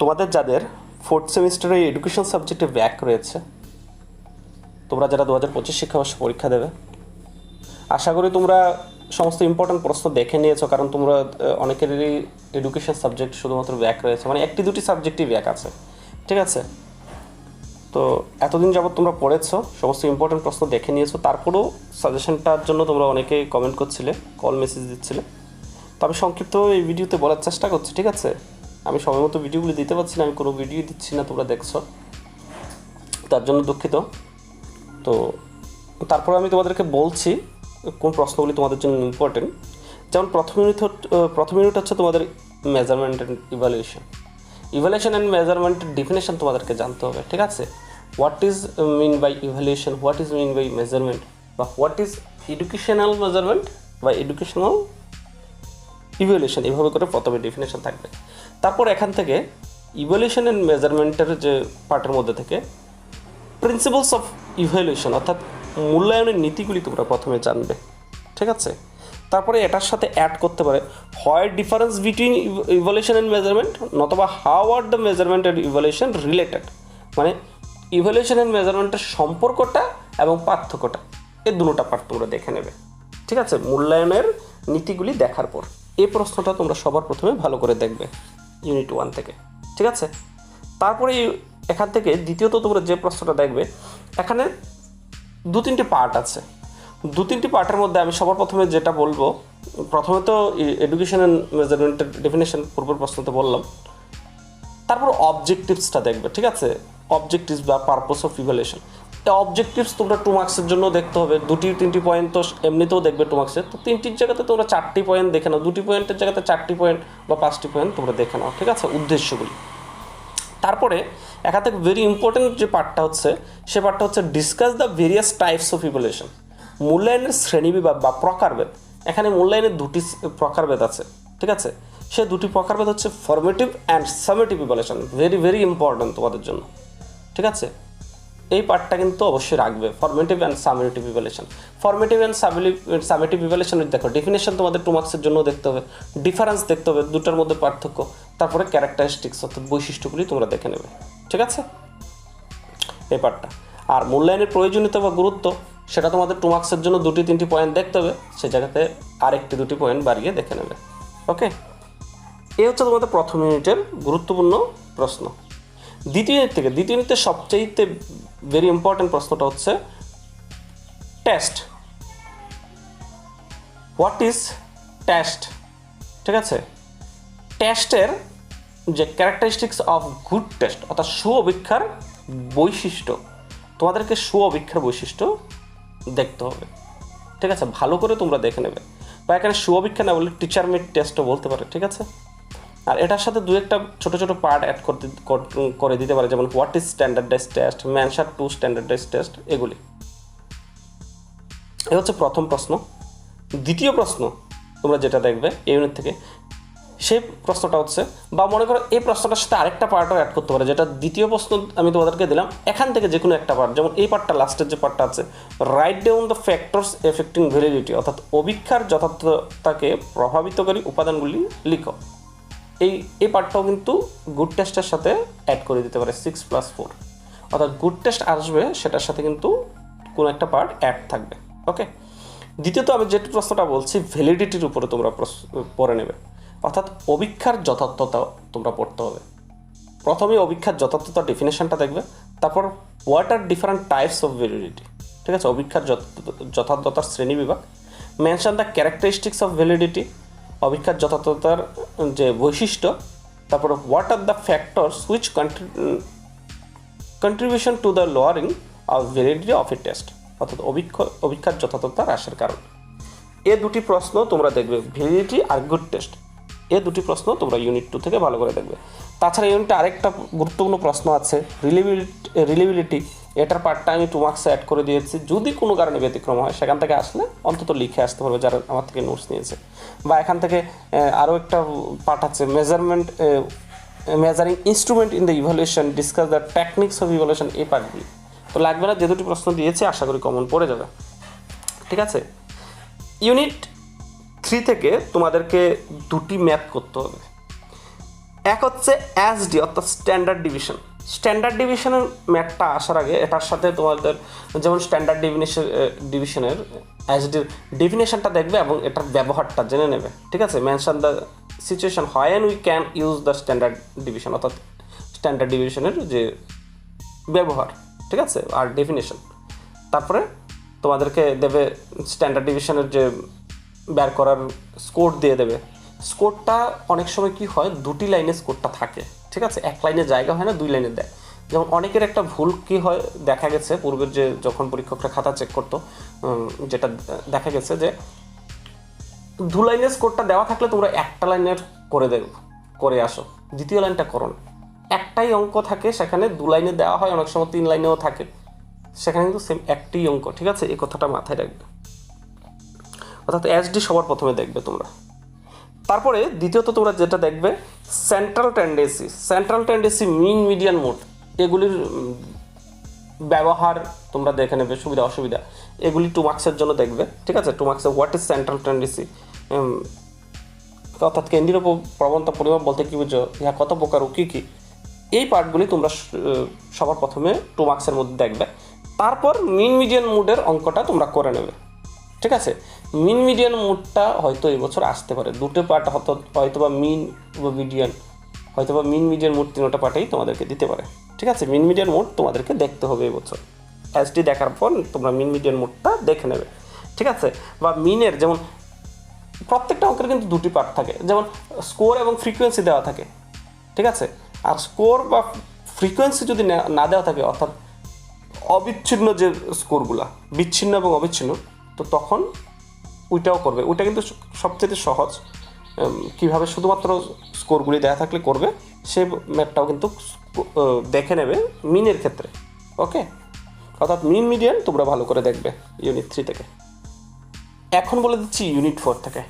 তোমাদের যাদের ফোর্থ সেমিস্টারে এডুকেশন সাবজেক্টে ব্যাক রয়েছে, তোমরা যারা দু হাজার পঁচিশ শিক্ষাবর্ষে পরীক্ষা দেবে, আশা করি তোমরা সমস্ত ইম্পর্ট্যান্ট প্রশ্ন দেখে নিয়েছো, কারণ তোমরা অনেকেরই এডুকেশন সাবজেক্ট শুধুমাত্র ব্যাক রয়েছে মানে একটি দুটি সাবজেক্টই ব্যাক আছে, ঠিক আছে? তো এতদিন যাবত তোমরা পড়েছো, সমস্ত ইম্পর্টেন্ট প্রশ্ন দেখে নিয়েছো, তারপরেও সাজেশনটার জন্য তোমরা অনেকেই কমেন্ট করছিলে কল মেসেজ দিচ্ছিলে, তো আমি সংক্ষিপ্ত এই ভিডিওতে বলার চেষ্টা করছি, ঠিক আছে? আমি সময় মতো ভিডিওগুলি দিতে পারছি না, আমি কোনো ভিডিও দিচ্ছি না, তোমরা দেখছ। তার জন্য দুঃখিত। তো তারপর আমি তোমাদেরকে বলছি কোন প্রশ্নগুলি তোমাদের জন্য ইম্পর্টেন্ট যেমন প্রথম ইউনিট প্রথম ইউনিট হচ্ছে তোমাদের measurement and evaluation evaluation and মেজারমেন্টের definition তোমাদেরকে জানতে হবে, ঠিক আছে? What is mean by evaluation what is mean by measurement বা হোয়াট ইজ এডুকেশনাল মেজারমেন্ট বা এডুকেশনাল ইভ্যালুয়েশন এভাবে করে প্রথমে ডেফিনেশন থাকবে। তারপর এখান থেকে ইভ্যালুয়েশন অ্যান্ড মেজারমেন্টের যে পার্টের মধ্যে থেকে প্রিন্সিপালস অফ ইভ্যালুয়েশন অর্থাৎ মূল্যায়নের নীতিগুলি তোমরা প্রথমে জানবে। ঠিক আছে? তারপরে এটার সাথে অ্যাড করতে পারে হয় difference between evaluation and measurement নতবা how are the measurement and evaluation related মানে ইভ্যালুয়েশন অ্যান্ড মেজারমেন্টের সম্পর্কটা এবং পার্থক্যটা এই দুটোটা পার্ট তোমরা দেখে নেবে। ঠিক আছে? মূল্যায়নের নীতিগুলি দেখার পর। এই প্রশ্নটা তোমরা সবার প্রথমে ভালো করে দেখবে ইউনিট ওয়ান থেকে, ঠিক আছে? তারপরে এখান থেকে দ্বিতীয়ত তোমরা যে প্রশ্নটা দেখবে, এখানে দু তিনটি পার্ট আছে। দু তিনটি পার্টের মধ্যে আমি সবার প্রথমে যেটা বলব, প্রথমে তো এডুকেশন অ্যান্ড মেজারমেন্টের ডেফিনেশন পূর্বের প্রশ্নতে বললাম। তারপর অবজেক্টিভসটা দেখবে, ঠিক আছে? অবজেক্টিভস বা পারপোজ অফ ইভ্যালুয়েশন এই অবজেক্টিভস তোমরা টু মার্কসের জন্য দেখতে হবে। দুটি, তিনটি পয়েন্ট তো এমনিতেও দেখবে টু মার্কসের তো তিনটির জায়গাতে তোমরা চারটি পয়েন্ট দেখে নাও। দুটি পয়েন্টের জায়গাতে চারটি পয়েন্ট বা পাঁচটি পয়েন্ট তোমরা দেখে নাও, ঠিক আছে? উদ্দেশ্যগুলি। তারপরে এখান থেকে ভেরি ইম্পর্টেন্ট যে পার্টটা হচ্ছে, সে পার্টটা হচ্ছে discuss the various types of evaluation মূল্যায়নের শ্রেণীবিভাগ বা প্রকারভেদ। এখানে মূল্যায়নের দুটি প্রকারভেদ আছে, ঠিক আছে? সে দুটি প্রকারভেদ হচ্ছে formative and summative evaluation very very important তোমাদের জন্য, ঠিক আছে? এই পার্টটা কিন্তু অবশ্যই রাখবে। Formative and summative evaluation formative and summative ইভ্যালুয়েশনের দেখো ডেফিনেশন তোমাদের টু মার্কসের জন্য দেখতে হবে। ডিফারেন্স দেখতে হবে, দুটার মধ্যে পার্থক্য। তারপরে ক্যারেক্টারিস্টিক্স অর্থাৎ বৈশিষ্ট্যগুলি তোমরা দেখে নেবে। ঠিক আছে? এই পার্টটা আর মূল্যায়নের প্রয়োজনীয়তা বা গুরুত্ব, সেটা তোমাদের টু মার্কসের জন্য দুটি, তিনটি পয়েন্ট দেখতে হবে। সেই জায়গাতে আরেকটি, দুটি পয়েন্ট বাড়িয়ে দেখে নেবে। ওকে এই হচ্ছে তোমাদের প্রথম ইউনিটের গুরুত্বপূর্ণ প্রশ্ন। দ্বিতীয় ইউনিট থেকে দ্বিতীয় ইউনিটের সবচাইতে ভেরি ইম্পর্টেন্ট প্রশ্নটা হচ্ছে টেস্ট হোয়াট ইজ টেস্ট ঠিক আছে? টেস্টের যে ক্যারেক্টারিস্টিক্স অফ গুড টেস্ট অর্থাৎ সু অপেক্ষার বৈশিষ্ট্য, তোমাদেরকে সু অপেক্ষার বৈশিষ্ট্য দেখতে হবে। ঠিক আছে? ভালো করে তোমরা দেখে নেবে। বা এখানে সু অপেক্ষা না বলে টিচার মেড টেস্টও বলতে পারে, ঠিক আছে? আর এটার সাথে দু একটা ছোট ছোট পার্ট অ্যাড করতে, করে দিতে পারে, যেমন what is standardize test answer to standardize test এগুলি। এ হচ্ছে প্রথম প্রশ্ন। দ্বিতীয় প্রশ্ন, তোমরা যেটা দেখবে এই ইউনিট থেকে, সেই প্রশ্নটা হচ্ছে, বা মনে করো এই প্রশ্নটার সাথে আরেকটা পার্টও অ্যাড করতে পারে, যেটা দ্বিতীয় প্রশ্ন আমি তোমাদেরকে দিলাম, এখান থেকে যে কোনো একটা পার্ট যেমন এই পার্টটা লাস্টের যে পার্টটা আছে write down the factors affecting validity অর্থাৎ অভিক্ষার যথার্থতাকে প্রভাবিতকারী উপাদানগুলি লিখো। এই এই পার্টটাও কিন্তু গুড টেস্টের সাথে অ্যাড করে দিতে পারে সিক্স প্লাস ফোর অর্থাৎ গুড টেস্ট আসবে, সেটার সাথে কিন্তু কোনো একটা পার্ট অ্যাড থাকবে ওকে দ্বিতীয়ত আমি যে প্রশ্নটা বলছি ভ্যালিডিটির উপরে তোমরা পড়ে নেবে। অর্থাৎ অভিক্ষার যথার্থতা তোমরা পড়তে হবে। প্রথমে অভিক্ষার যথার্থতা ডেফিনেশনটা দেখবে, তারপর what are different types of validity ঠিক আছে? অভিক্ষার যথ- যথার্থতার শ্রেণি বিভাগ mention the characteristics of validity অভিক্ষার যথার্থতার যে বৈশিষ্ট্য, তারপর what are the factors which contribution to the lowering of validity of a test অর্থাৎ অভিক্ষ অভিক্ষার যথার্থতা হ্রাসের কারণ। এ দুটি প্রশ্ন তোমরা দেখবে ভ্যালিডিটি আর গুড টেস্ট এ দুটি প্রশ্ন তোমরা ইউনিট টু থেকে ভালো করে দেখবে। তাছাড়া ইউনিটে আরেকটা গুরুত্বপূর্ণ প্রশ্ন আছে রিলিবিলিটি রিলিবিলিটি এটার পার্টটা আমি টু মার্কসে অ্যাড করে দিয়েছি। যদি কোনো কারণে ব্যতিক্রম হয়, সেখান থেকে আসলে অন্তত লিখে আসতে পারবে যারা আমার থেকে নোটস নিয়েছে। বা এখান থেকে আরও একটা পার্ট আছে measurement measuring instrument in the evaluation discuss the techniques of evaluation এই পার্টগুলি তো লাগবে না, যে দুটি প্রশ্ন দিয়েছি, আশা করি কমন পড়ে যাবে। ঠিক আছে? ইউনিট থ্রি থেকে তোমাদেরকে দুটি ম্যাথ করতে হবে। এক হচ্ছে এসডি অর্থাৎ স্ট্যান্ডার্ড ডিভিশন স্ট্যান্ডার্ড ডিভিশনের ম্যাটটা আসার আগে, এটার সাথে তোমাদের যেমন স্ট্যান্ডার্ড ডিভিনেশন ডিভিশনের এসডির ডেফিনেশনটা দেখবে এবং এটার ব্যবহারটা জেনে নেবে, ঠিক আছে? মেনশন দ্য সিচুয়েশন হয় and we can use the standard division অর্থাৎ স্ট্যান্ডার্ড ডিভিশনের যে ব্যবহার, ঠিক আছে? আর ডেফিনেশন তারপরে তোমাদেরকে দেবে স্ট্যান্ডার্ড ডিভিশনের যে বের করার স্কোর দিয়ে দেবে। স্কোরটা অনেক সময় কি হয়, দুটি লাইনে স্কোরটা থাকে। ঠিক আছে? এক লাইনে জায়গা হয় না, দুই লাইনে দেয়। যেমন অনেকের একটা ভুল কি হয়, দেখা গেছে পূর্বের যে যখন পরীক্ষকরা খাতা চেক করতো যেটা দেখা গেছে যে দু লাইনের স্কোরটা দেওয়া থাকলে তোমরা একটা লাইনের করে দেবে করে আসো। দ্বিতীয় লাইনটা করো না। একটাই অঙ্ক থাকে, সেখানে দু লাইনে দেওয়া হয়, অনেক সময় তিন লাইনেও থাকে। সেখানে কিন্তু সেম একটি অঙ্ক, ঠিক আছে? এই কথাটা মাথায় রাখবে। অর্থাৎ এসডি সবার প্রথমে দেখবে তোমরা। তারপরে দ্বিতীয়ত তোমরা যেটা দেখবে central tendency central tendency mean median mode এগুলির ব্যবহার তোমরা দেখে নেবে, সুবিধা, অসুবিধা। এগুলি টু মার্কসের জন্য দেখবে, ঠিক আছে? টু মার্কসে হোয়াট ইজ সেন্ট্রাল টেন্ডেন্সি অর্থাৎ কেন্দ্রীয় প্রবণতা পরিমাপ বলতে কি বুঝো ইহা কত প্রকার ও কী কী? এই পার্টগুলি তোমরা সবার প্রথমে টু মার্কসের মধ্যে দেখবে। তারপর মিন মিডিয়ান মুডের অঙ্কটা তোমরা করে নেবে। ঠিক আছে? মিন মিডিয়ান মুডটা হয়তো এবছর আসতে পারে। দুটো পার্ট হয়তো হয়তো বা মিন বা মিডিয়ান হয়তো বা মিন মিডিয়ান মুড তিনটা পার্টেই তোমাদেরকে দিতে পারে। ঠিক আছে? মিন মিডিয়ান মোড তোমাদেরকে দেখতে হবে এই বছর। এসডি দেখার পর তোমরা মিন মিডিয়ান মোডটা দেখে নেবে। ঠিক আছে? বা মিনের যেমন প্রত্যেকটা অঙ্কের কিন্তু দুটি পার্ট থাকে। যেমন স্কোর এবং ফ্রিকোয়েন্সি দেওয়া থাকে। ঠিক আছে? আর স্কোর বা ফ্রিকোয়েন্সি যদি না দেওয়া থাকে, অর্থাৎ অবিচ্ছিন্ন যে স্কোরগুলা বিচ্ছিন্ন এবং অবিচ্ছিন্ন তো তখন ওইটাও করবে। ওইটা কিন্তু সবচেয়ে সহজ। কীভাবে শুধুমাত্র স্কোরগুলি দেওয়া থাকলে করবে, সে ম্যাপটাও কিন্তু দেখে নেবে মিনের ক্ষেত্রে। ওকে? অর্থাৎ মিন মিডিয়ান তোমরা ভালো করে দেখবে ইউনিট থ্রি থেকে। এখন বলে দিচ্ছি ইউনিট ফোর থেকে।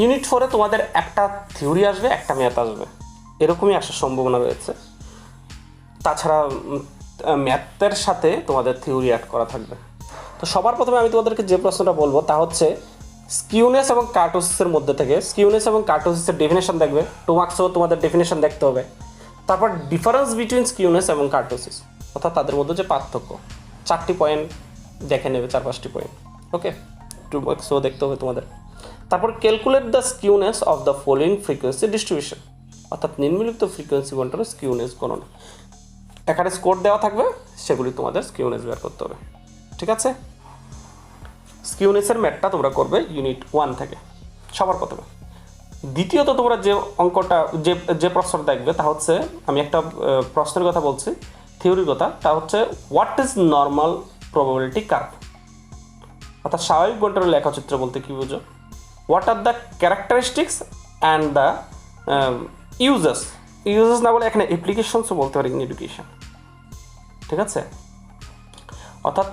ইউনিট ফোরে তোমাদের একটা থিওরি আসবে, একটা ম্যাথ আসবে। এরকমই আসার সম্ভাবনা রয়েছে। তাছাড়া ম্যাথের সাথে তোমাদের থিওরি অ্যাড করা থাকবে। তো সবার প্রথমে আমি তোমাদেরকে যে প্রশ্নটা বলব তা হচ্ছে স্কিউনেস এবং কার্টোসিসের মধ্যে থেকে স্কিউনেস এবং কার্টোসিসের ডেফিনেশন দেখবে টু মার্কসেও তোমাদের ডেফিনেশন দেখতে হবে। তারপর ডিফারেন্স বিটুইন স্কিউনেস এবং কার্টোসিস অর্থাৎ তাদের মধ্যে যে পার্থক্য। চারটি পয়েন্ট দেখে নেবে, চার, পাঁচটি পয়েন্ট ওকে টু মার্কসেও দেখতে হবে তোমাদের। তারপর calculate the skewness of the following frequency distribution অর্থাৎ নিম্নলিখিত ফ্রিকোয়েন্সি বন্টনের স্কিউনেস গণনা এখানে স্কোর দেওয়া থাকবে, সেগুলি তোমাদের স্কিউনেস বের করতে হবে। ঠিক আছে? স্কিউনেসের ম্যাটটা তোমরা করবে ইউনিট ওয়ান থেকে, সবার প্রথমে। দ্বিতীয়ত তোমরা যে অঙ্কটা, যে যে প্রশ্নটা দেখবে তা হচ্ছে, আমি একটা প্রশ্নের কথা বলছি থিওরির কথা, তা হচ্ছে what is normal probability curve অর্থাৎ স্বাভাবিক বন্টনের লেখাচিত্র বলতে কি বুঝো? What are the characteristics and the uses uses না বলে এখানে অ্যাপ্লিকেশনসও বলতে পারি ইন এডুকেশন ঠিক আছে? অর্থাৎ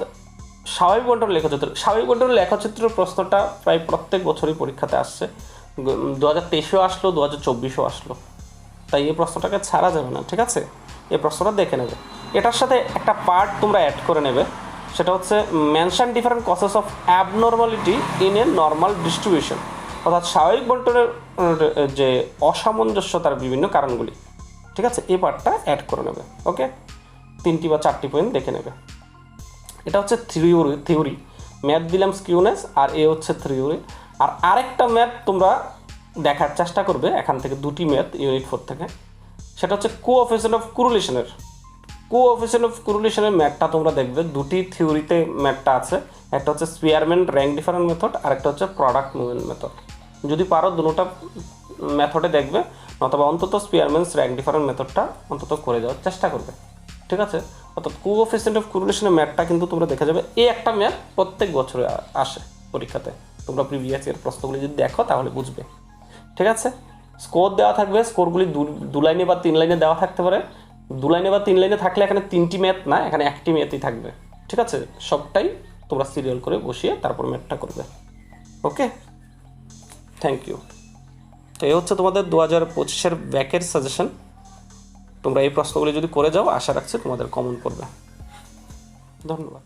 স্বাভাবিক বন্টন লেখচিত্র, স্বাভাবিক বন্টন লেখচিত্র প্রশ্নটা প্রায় প্রত্যেক বছরই পরীক্ষাতে আসছে। দু হাজার তেইশেও আসলো, দু হাজার চব্বিশেও আসলো। তাই এই প্রশ্নটাকে ছাড়া যাবে না, ঠিক আছে? এই প্রশ্নটা দেখে নেবে। এটার সাথে একটা পার্ট তোমরা অ্যাড করে নেবে, সেটা হচ্ছে mention different causes of abnormality in a normal distribution অর্থাৎ স্বাভাবিক বন্টনের যে অসামঞ্জস্যতার বিভিন্ন কারণগুলি। ঠিক আছে? এই পার্টটা অ্যাড করে নেবে ওকে তিনটি বা চারটি পয়েন্ট দেখে নেবে। এটা হচ্ছে থিওরি থিওরি। ম্যাথ দিলাম স্কিউনেস আর এ হচ্ছে থিওরি। আর আরেকটা ম্যাথ তোমরা দেখার চেষ্টা করবে এখান থেকে দুটি ম্যাথ ইউনিট ফোর থেকে। সেটা হচ্ছে কো অফিসিয়াল অফ কুরুলেশনের। কো অফিসিয়াল অফ কুরুলেশনের ম্যাথটা তোমরা দেখবে। দুটি থিওরিতে ম্যাথটা আছে। একটা হচ্ছে স্পিয়ারম্যান র্যাঙ্ক ডিফারেন্ট মেথড আর একটা হচ্ছে প্রোডাক্ট মুভমেন্ট মেথড। যদি পারো দুটোটা মেথডে দেখবে অথবা অন্তত স্পিয়ারম্যানস র্যাঙ্ক ডিফারেন্ট মেথডটা অন্তত করে যাওয়ার চেষ্টা করবে। ঠিক আছে? অর্থাৎ কোঅফিসিয়েন্ট অফ কুরুলেশনের ম্যাথটা কিন্তু তোমরা দেখা যাবে। এই একটা ম্যাথ প্রত্যেক বছরে আসে পরীক্ষাতে। তোমরা প্রিভিয়াস ইয়ার প্রশ্নগুলি যদি দেখো, তাহলে বুঝবে। ঠিক আছে? স্কোর দেওয়া থাকবে। স্কোরগুলি দু লাইনে বা তিন লাইনে দেওয়া থাকতে পারে। দু লাইনে বা তিন লাইনে থাকলে এখানে তিনটি ম্যাথ না, এখানে একটি ম্যাথই থাকবে। ঠিক আছে? সবটাই তোমরা সিরিয়াল করে বসিয়ে তারপর ম্যাথটা করবে। ওকে থ্যাংক ইউ তো এই হচ্ছে তোমাদের দু হাজার পঁচিশের ব্যাকের সাজেশন তোমরা এই প্রশ্নগুলি যদি করে যাও আশা রাখছি তোমাদের কমন পড়বে ধন্যবাদ।